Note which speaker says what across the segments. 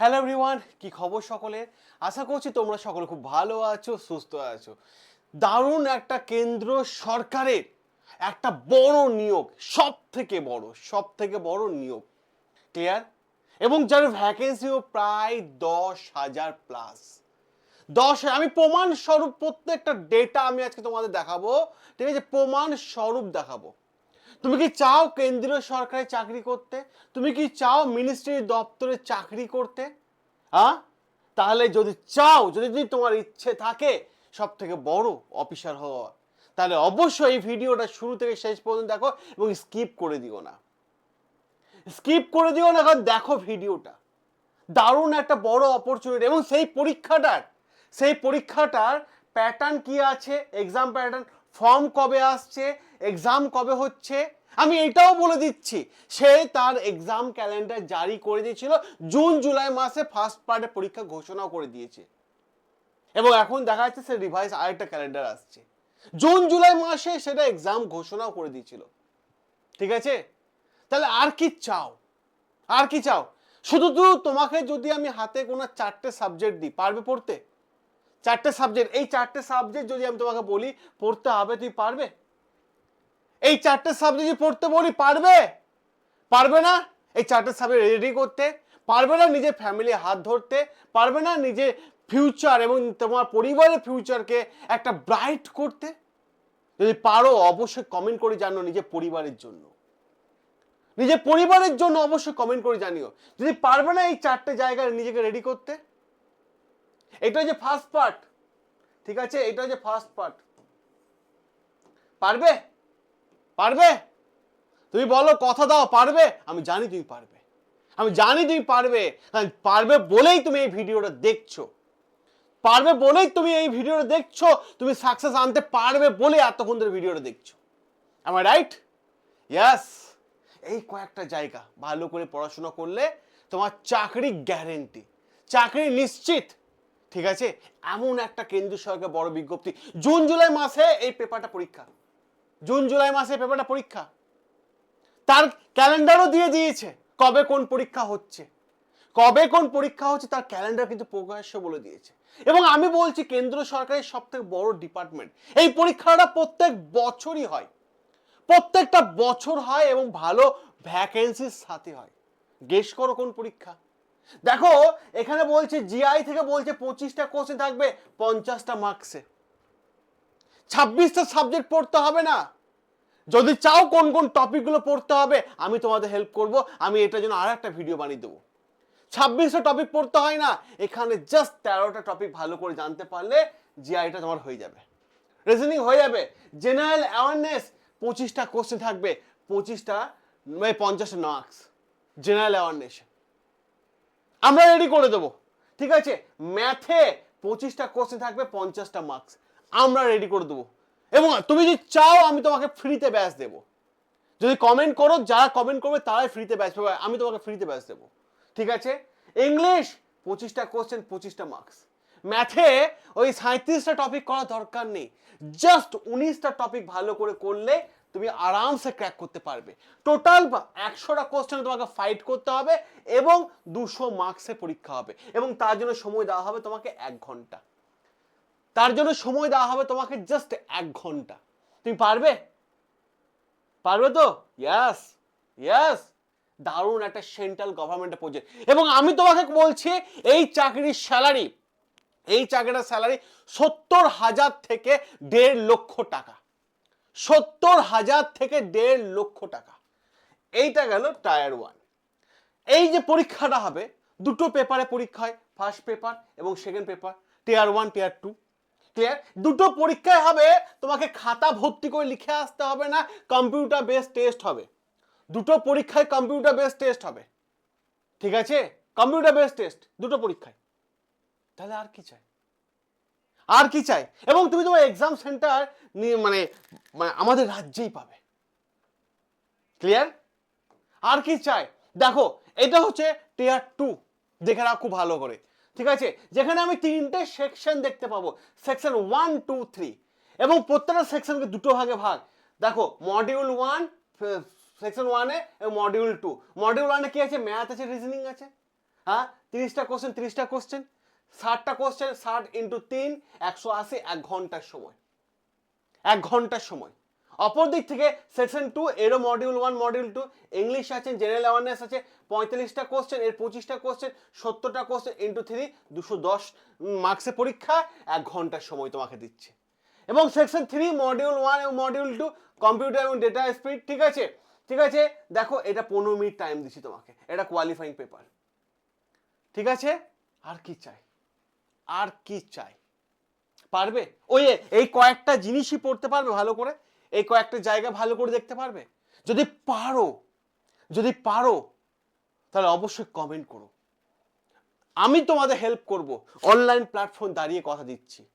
Speaker 1: Hello everyone কি খবর সকলের? আশা করছি তোমরা সকলে খুব ভালো আছো, সুস্থ আছো। দারুণ একটা কেন্দ্র সরকারের একটা বড় নিয়োগ সব থেকে বড় সব থেকে বড় নিয়োগ। ক্লিয়ার এবং যার ভ্যাকেন্সিও প্রায় দশ হাজার প্লাস দশ আমি প্রমাণ স্বরূপ প্রত্যেকটা ডেটা আমি আজকে তোমাদের দেখাবো। ঠিক আছে? প্রমাণ স্বরূপ দেখাবো। তুমি কি চাও কেন্দ্রীয় সরকারি চাকরি করতে? তুমি কি চাও মিনিস্ট্রির দপ্তরে চাকরি করতে? হ্যাঁ তাহলে যদি চাও, যদি যদি তোমার ইচ্ছে থাকে সব থেকে বড় অফিসার হওয়া তাহলে অবশ্যই এই ভিডিওটা শুরু থেকে শেষ পর্যন্ত দেখো এবং স্কিপ করে দিও না। স্কিপ করে দিও না, কারণ দেখো ভিডিওটা। দারুণ একটা বড় অপরচুনিটি এবং সেই পরীক্ষাটার সেই পরীক্ষাটার প্যাটার্ন কি আছে? এক্সাম প্যাটার্ন ফর্ম কবে আসছে এক্সাম কবে হচ্ছে, আমি এটাও বলে দিচ্ছি। সে তার এক্সাম ক্যালেন্ডার জারি করে দিয়েছিল জুন জুলাই মাসে ফার্স্ট পার্টের পরীক্ষা ঘোষণা করে দিয়েছে। এবং এখন দেখা যাচ্ছে সে রিভাইস আরেকটা ক্যালেন্ডার আসছে। জুন জুলাই মাসে সেটা এক্সাম ঘোষণাও করে দিয়েছিল। ঠিক আছে? তাহলে আর কি চাও? আর কি চাও? শুধু শুধু তোমাকে যদি আমি হাতে কোনো চারটে সাবজেক্ট দিই, পারবে পড়তে? চারটে সাবজেক্ট এই চারটে সাবজেক্ট যদি আমি তোমাকে বলি, পড়তে হবে, তুই পারবে? এই চারটে সাবজেক্ট যদি পড়তে বলি, পারবে? পারবে না? এই চারটে সাবজেক্ট রেডি করতে, পারবে না নিজের ফ্যামিলি হাত ধরতে, পারবে না নিজের ফিউচার এবং তোমার পরিবারের ফিউচারকে একটা ব্রাইট করতে? যদি পারো, অবশ্যই কমেন্ট করে জানো নিজের পরিবারের জন্য। নিজের পরিবারের জন্য অবশ্যই কমেন্ট করে জানিও। যদি পারবে না এই চারটে জায়গায় নিজেকে রেডি করতে এটা যে ফার্স্ট পার্ট ঠিক আছে? এটা যে ফার্স্ট পার্ট পারবে? পারবে? তুমি বলো, কথা দাও, পারবে? আমি জানি তুমি পারবে। আমি জানি তুমি পারবে। পারবে বলেই তুমি এই ভিডিওটা দেখছ। পারবে বলেই তুমি এই ভিডিওটা দেখছ। তুমি সাকসেস আনতে পারবে বলে এতক্ষণ ধরে ভিডিওটা দেখছ। আমার রাইট ইয়াস এই কয়েকটা জায়গা ভালো করে পড়াশোনা করলে তোমার চাকরি গ্যারেন্টি চাকরি নিশ্চিত। ঠিক আছে? এমন একটা কেন্দ্রীয় সরকার বড় বিজ্ঞপ্তি। জুন জুলাই মাসে এই পেপারটা পরীক্ষা। জুন জুলাই মাসে পেপারটা পরীক্ষা। তার ক্যালেন্ডারও দিয়ে দিয়েছে কবে কোন পরীক্ষা হচ্ছে। কবে কোন পরীক্ষা হচ্ছে তার ক্যালেন্ডার কিন্তু প্রকাশ্য বলে দিয়েছে। এবং আমি বলছি কেন্দ্র সরকারের সব থেকে বড় ডিপার্টমেন্ট। এই পরীক্ষাটা প্রত্যেক বছরই হয়। প্রত্যেকটা বছর হয় এবং ভালো ভ্যাকেন্সির সাথে হয়। গেস করো কোন পরীক্ষা? দেখো, এখানে বলছে জিআই থেকে বলছে পঁচিশটা কোশ্চেন থাকবে, পঞ্চাশটা মার্কসে ছাব্বিশটা সাবজেক্ট পড়তে হবে না। যদি চাও কোন কোন টপিকগুলো পড়তে হবে, আমি তোমাদের হেল্প করব, আমি এটার জন্য আর একটা ভিডিও বানিয়ে দেবো। ছাব্বিশটা টপিক পড়তে হয় না, এখানে জাস্ট তেরোটা টপিক ভালো করে জানতে পারলে জিআইটা তোমার হয়ে যাবে। রিজনিং হয়ে যাবে। জেনারেল অ্যাওয়ারনেস পঁচিশটা কোশ্চেন থাকবে, পঁচিশটা মানে পঞ্চাশটা মার্কস জেনারেল অ্যাওয়ারনেস আমরা রেডি করে দেবো। ঠিক আছে? ম্যাথে পঁচিশটা কোশ্চেন থাকবে, পঞ্চাশটা মার্কস আমরা রেডি করে দেবো। এবং তুমি যদি চাও, আমি তোমাকে ফ্রিতে ব্যাচ দেবো। যদি কমেন্ট করো, যারা কমেন্ট করবে, তারাই ফ্রিতে ব্যাচ পাবে। আমি তোমাকে ফ্রিতে ব্যাচ দেবো। ঠিক আছে? ইংলিশ পঁচিশটা কোশ্চেন পঁচিশটা মার্কস ম্যাথে ওই সাঁত্রিশটা টপিক করা দরকার নেই। জাস্ট উনিশটা টপিক ভালো করে করলে তুমি আরামসে ক্র্যাক করতে পারবে। টোটাল একশোটা কোশ্চেন তোমাকে ফাইট করতে হবে এবং দুশো মার্কসে পরীক্ষা হবে এবং তার জন্য সময় দেওয়া হবে তোমাকে এক ঘণ্টা। তার জন্য সময় দেওয়া হবে তোমাকে জাস্ট এক ঘণ্টা। তুমি পারবে? পারবে তো? ইয়াস ইয়াস দারুণ একটা সেন্ট্রাল গভর্নমেন্টের প্রজেক্ট এবং আমি তোমাকে বলছি, এই চাকরির স্যালারি এই চাকরিটার স্যালারি সত্তর হাজার থেকে দেড় লক্ষ টাকা। সত্তর হাজার থেকে দেড় লক্ষ টাকা। এইটা গেল টায়ার ওয়ান এই যে পরীক্ষাটা হবে, দুটো পেপারে পরীক্ষা হয় ফার্স্ট পেপার এবং second paper tier one tier two clear দুটো পরীক্ষায় হবে, তোমাকে খাতা ভর্তি করে লিখে আসতে হবে না কম্পিউটার বেস টেস্ট হবে। দুটো পরীক্ষায় কম্পিউটার বেস টেস্ট হবে। ঠিক আছে? কম্পিউটার বেস টেস্ট দুটো পরীক্ষায়। তাহলে আর কি চাই? আর কি চাই? এবং তুমি তোমার এক্সাম সেন্টার নিয়ে মানে মানে আমাদের রাজ্যেই পাবে। ক্লিয়ার আর কি চাই? দেখো, এটা হচ্ছে টিয়ার টু দেখে খুব ভালো করে। ঠিক আছে? যেখানে আমি তিনটে সেকশন দেখতে পাবো। সেকশন ওয়ান টু থ্রি এবং প্রত্যেকটা সেকশনকে দুটো ভাগে ভাগ। দেখো মডিউল ওয়ান সেকশন ওয়ানে মডিউল টু মডিউল ওয়ানে কি আছে? ম্যাথ আছে রিজনিং আছে। হ্যাঁ? তিরিশটা কোশ্চেন তিরিশটা কোশ্চেন ষাটটা কোশ্চেন ষাট ইন্টু তিন, একশো আশি, এক ঘণ্টার সময়। এক ঘণ্টার সময়। অপর দিক থেকে সেকশন টু এরও module one module two English আছে জেনারেল অ্যাওয়ারনেস আছে, পঁয়তাল্লিশটা কোশ্চেন এর পঁচিশটা কোশ্চেন সত্তরটা কোশ্চেন ইন্টু থ্রি দুশো দশ মার্কসের পরীক্ষা, এক ঘণ্টার সময় তোমাকে দিচ্ছে। এবং সেকশন থ্রি মডিউল ওয়ান এবং মডিউল টু কম্পিউটার এবং ডেটা স্পিড ঠিক আছে? ঠিক আছে? দেখো, এটা পনেরো মিনিট টাইম দিচ্ছি তোমাকে। এটা কোয়ালিফাইং পেপার ঠিক আছে? আর কি চাই? আর কি চাই? পারবে? ওই এই কয়েকটা জিনিসই পড়তে পারবে ভালো করে? এই কয়েকটা জায়গা ভালো করে দেখতে পারবে? যদি পারো যদি পারো, তাহলে অবশ্যই কমেন্ট করো। আমি তোমাদের হেল্প করব। অনলাইন প্ল্যাটফর্ম দাঁড়িয়ে কথা দিচ্ছি।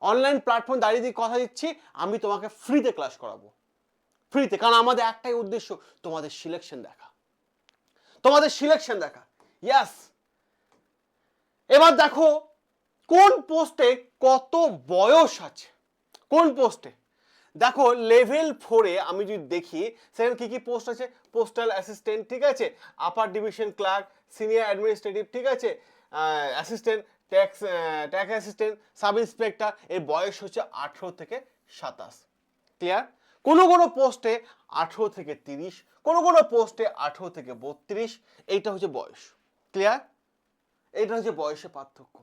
Speaker 1: অনলাইন প্ল্যাটফর্ম দাঁড়িয়ে দিয়ে কথা দিচ্ছি, আমি তোমাকে ফ্রিতে ক্লাস করাবো। ফ্রিতে কারণ আমাদের একটাই উদ্দেশ্য, তোমাদের সিলেকশন দেখা। তোমাদের সিলেকশন দেখা। ইয়াস এবার দেখো কোন পোস্টে কত বয়স আছে? কোন পোস্টে? দেখো লেভেল ফোরে আমি যদি দেখি, সেখানে কি কি পোস্ট আছে? পোস্টাল অ্যাসিস্ট্যান্ট ঠিক আছে? Upper division clerk senior administrative ঠিক আছে? Assistant tax tax assistant sub inspector এর বয়স হচ্ছে আঠেরো থেকে সাতাশ। ক্লিয়ার কোনো কোনো পোস্টে আঠেরো থেকে তিরিশ, কোনো কোনো পোস্টে আঠেরো থেকে বত্রিশ, এইটা হচ্ছে বয়স। ক্লিয়ার এটা হচ্ছে বয়সের পার্থক্য।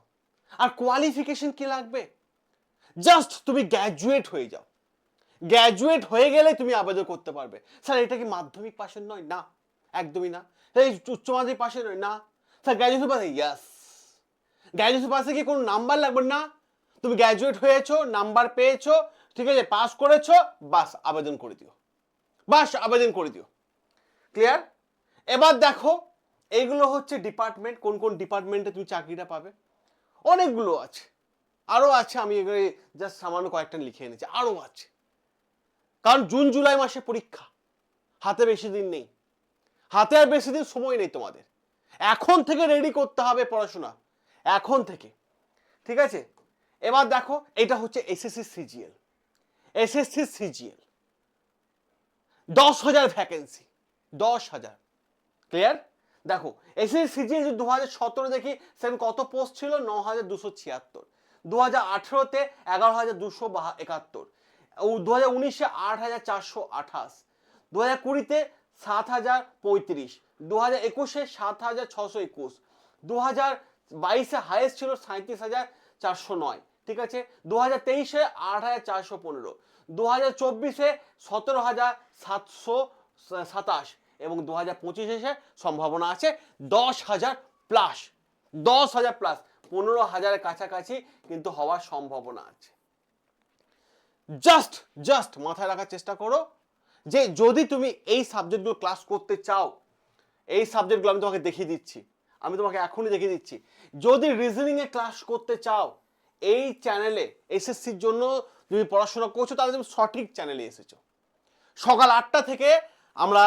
Speaker 1: আর কোয়ালিফিকেশন কি লাগবে? জাস্ট তুমি গ্র্যাজুয়েট হয়ে যাও। গ্র্যাজুয়েট হয়ে গেলে তুমি আবেদন করতে পারবে। স্যার এটা কি মাধ্যমিক পাশের নয়? না, একদমই না। এই উচ্চ মাধ্যমিক পাশে নয়? না। স্যার গ্র্যাজুয়েশন পাশে ইয়াস গ্র্যাজুয়েশন পাশে কি কোনো নাম্বার লাগবে? না। তুমি গ্র্যাজুয়েট হয়েছো নাম্বার পেয়েছ, ঠিক আছে পাস করেছ, বাস, আবেদন করে দিও। বাস, আবেদন করে দিও। ক্লিয়ার এবার দেখো এইগুলো হচ্ছে ডিপার্টমেন্ট কোন কোন ডিপার্টমেন্টে তুমি চাকরিটা পাবে? অনেকগুলো আছে। আরও আছে, আমি এগুলো জাস্ট সামান্য কয়েকটা লিখে এনেছি। আরও আছে। কারণ জুন, জুলাই মাসে পরীক্ষা। হাতে বেশি দিন নেই। হাতে আর বেশি দিন সময় নেই তোমাদের। এখন থেকে রেডি করতে হবে পড়াশোনা। এখন থেকে। ঠিক আছে? এবার দেখো, এটা হচ্ছে এসএসসি সিজিএল এসএসসি সিজিএল দশ হাজার ভ্যাকেন্সি দশ হাজার। ক্লিয়ার দেখো এসএসসি সিজিএল দু হাজার সতেরো দেখি সেখানে কত পোস্ট ছিল? ন হাজার দুশো ছিয়াত্তর। দু হাজার আঠেরোতে এগারো হাজার দুশো বা একাত্তর ও দু হাজার উনিশে আট হাজার চারশো আঠাশ। দু হাজার কুড়িতে সাত হাজার পঁয়ত্রিশ। দু হাজার একুশে সাত হাজার ছশো একুশ। দু হাজার বাইশে হাইয়েস্ট ছিল সাঁত্রিশ হাজার চারশো নয়। ঠিক আছে? দু হাজার তেইশে আট হাজার চারশো পনেরো। দু হাজার চব্বিশে সতেরো হাজার সাতশো সাতাশ। এবং দু হাজার পঁচিশে এসে সম্ভাবনা আছে দশ হাজার প্লাস দশ হাজার প্লাস পনেরো হাজারের কাছাকাছি কিন্তু হওয়ার সম্ভাবনা আছে। জাস্ট জাস্ট মাথায় রাখার চেষ্টা করো যে যদি তুমি এই সাবজেক্টগুলো ক্লাস করতে চাও, এই সাবজেক্টগুলো আমি তোমাকে দেখিয়ে দিচ্ছি, আমি তোমাকে এখনই দেখিয়ে দিচ্ছি। যদি রিজনিংয়ে ক্লাস করতে চাও, এই চ্যানেলে এসএসসির জন্য তুমি পড়াশোনা করছ, তাহলে তুমি সঠিক চ্যানেলে এসেছ। সকাল আটটা থেকে আমরা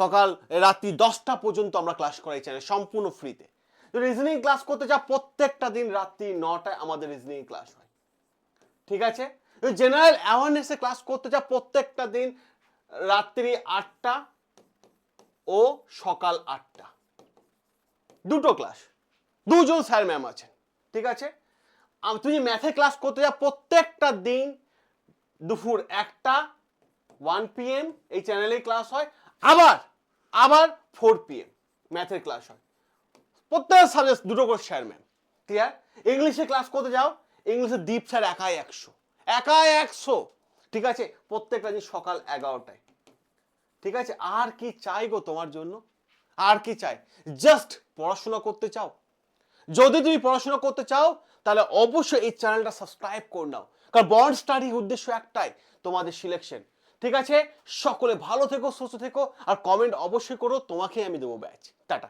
Speaker 1: সকাল, রাত্রি দশটা পর্যন্ত আমরা ক্লাস করাই চ্যানেল সম্পূর্ণ ফ্রিতে রিজনিং ক্লাস করতে চাও, প্রত্যেকটা দিন রাত্রি নটায় আমাদের রিজনিং ক্লাস হয়। ঠিক আছে? জেনারেল অ্যাওয়ারনেসে ক্লাস করতে চাও, প্রত্যেকটা দিন রাত্রি আটটা ও সকাল আটটা। দুটো ক্লাস দুজন স্যার ম্যাম আছেন। ঠিক আছে? তুমি ম্যাথে ক্লাস করতে যাও প্রত্যেকটা দিন দুপুর একটা ওয়ান পিএম এই চ্যানেলেই ক্লাস হয়, আবার আবার ফোর পিএম ম্যাথের ক্লাস হয়। প্রত্যেক সাবজেক্ট দুটো করে স্যার ম্যাম ক্লিয়ার ইংলিশে ক্লাস করতে যাও ইংলিশে দীপ স্যার একাই একশো। একাই একশো। ঠিক আছে? প্রত্যেকটা দিন সকাল এগারোটায়। ঠিক আছে? আর কি চাই গো তোমার জন্য? আর কি চাই? জাস্ট পড়াশোনা করতে চাও। যদি তুমি পড়াশোনা করতে চাও, তাহলে অবশ্যই এই চ্যানেলটা সাবস্ক্রাইব করে নাও। কারণ বন্ড স্টাডির উদ্দেশ্য একটাই, তোমাদের সিলেকশন ঠিক আছে? সকলে ভালো থেকো, সুস্থ থেকো, আর কমেন্ট অবশ্যই করো, তোমাকেই আমি দেবো ব্যাচ টাটা।